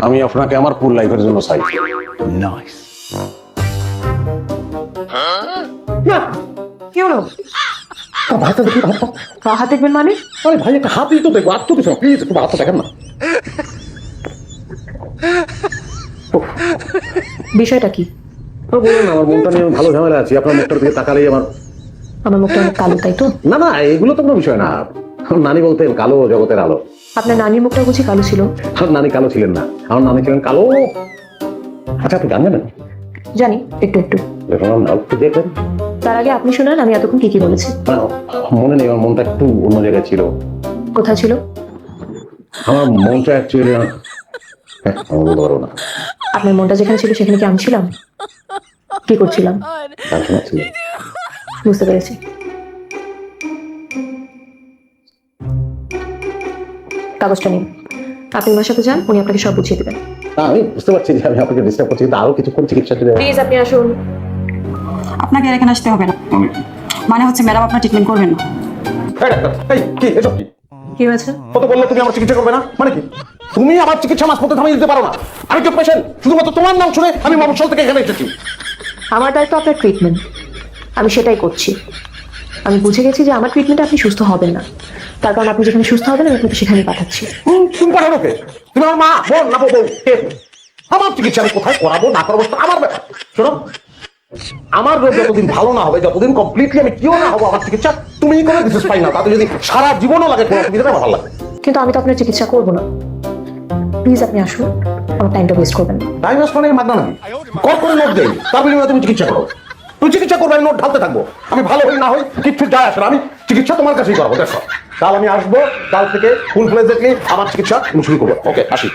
আমি আপনাকে আমার ফুল লাইফের জন্য চাই। না কি হলো? ভাইটা দেখি হাতটা হাত দেখবেন মানে? আরে ভাই একটা হাতই তো দেখব আর তো কিছু প্লিজ একটু হাতটা দেখেন না। বিষয়টা কি? বলুন আমার মনটা নিয়ে আমি ভালো ঝামেলা আছি আপনার মুখটার দিকে তাকালেই আমার আমার মুখটা অনেক কালো তাই তো? না না এগুলো তো কোনো বিষয় না। নানি বলতেন কালো জগতের আলো। আপনার নানির মুখটা বুঝি কালো ছিল? আমার নানি কালো ছিলেন না। আমার নানি ছিলেন কালো। আচ্ছা আপনি গান জানেন? জানি একটু একটু। একটু দেখবেন তার আগে আপনি শোনান আমি এতক্ষণ কি কি বলেছি। মনে নেই আমার মনটা একটু অন্য জায়গায় ছিল। কোথায় ছিল? আমার মনটা অ্যাকচুয়ালি বলতে না। আপনার মনটা যেখানে ছিল সেখানে কি আমি ছিলাম? কি করছিলাম? বুঝতে পেরেছি। কাগজটা নিন। আপনি ওনার সাথে যান উনি আপনাকে সব বুঝিয়ে দেবেন। আমি বুঝতে পারছি যে আমি আপনাকে ডিস্টার্ব করছি কিন্তু আরও কিছুক্ষণ চিকিৎসা দিলে প্লিজ আপনি আসুন। আপনাকে আর এখানে আসতে হবে না। মানে হচ্ছে ম্যাডাম আপনার ট্রিটমেন্ট করবেন না। এই কি এসব কি? কি হয়েছে? কত বলল তুমি আমার চিকিৎসা করবে না? মানে কি? তুমি আমার চিকিৎসা মাঝপথে থামিয়ে দিতে পারো না। আমি তো পেশেন্ট শুধুমাত্র তোমার নাম শুনে আমি মফসল থেকে এখানে এসেছি। আমার দায়িত্ব আপনার ট্রিটমেন্ট আমি সেটাই করছি। আমি বুঝে গেছি যে আমার ট্রিটমেন্টে আপনি সুস্থ হবেন না। তার কারণ আপনি যেখানে সুস্থ হবেন আমি আপনাকে সেখানে পাঠাচ্ছি। তুমি পাঠানো কে তুমি আমার মা বোন না বউ আমার চিকিৎসা আমি কোথায় করাবো না করাবো আমার শোনো আমার রোগ যতদিন ভালো না হবে যতদিন কমপ্লিটলি আমি কিও না হব আমার চিকিৎসা তুমি করে দিতে পাই না। তাতে যদি সারা জীবনও লাগে কোনো আমার ভালো লাগবে কিন্তু আমি তো আপনার চিকিৎসা করব না। প্লিজ আপনি আসুন আমার টাইমটা ওয়েস্ট করবেন না। টাইম ওয়েস্ট মানে মাগনা নাকি? কর করে নোট দেই তার বিনিময়ে তুমি চিকিৎসা করো। তুমি চিকিৎসা করবে, আমি নোট ঢালতে থাকব। আমি ভালো হই না হই কিচ্ছু যায় আসে আমি চিকিৎসা তোমার কাছেই করব, দেখো। কাল আমি আসব, কাল থেকে ফুল ফ্লেজেটলি আমার চিকিৎসা শুরু করব। ওকে, আসি।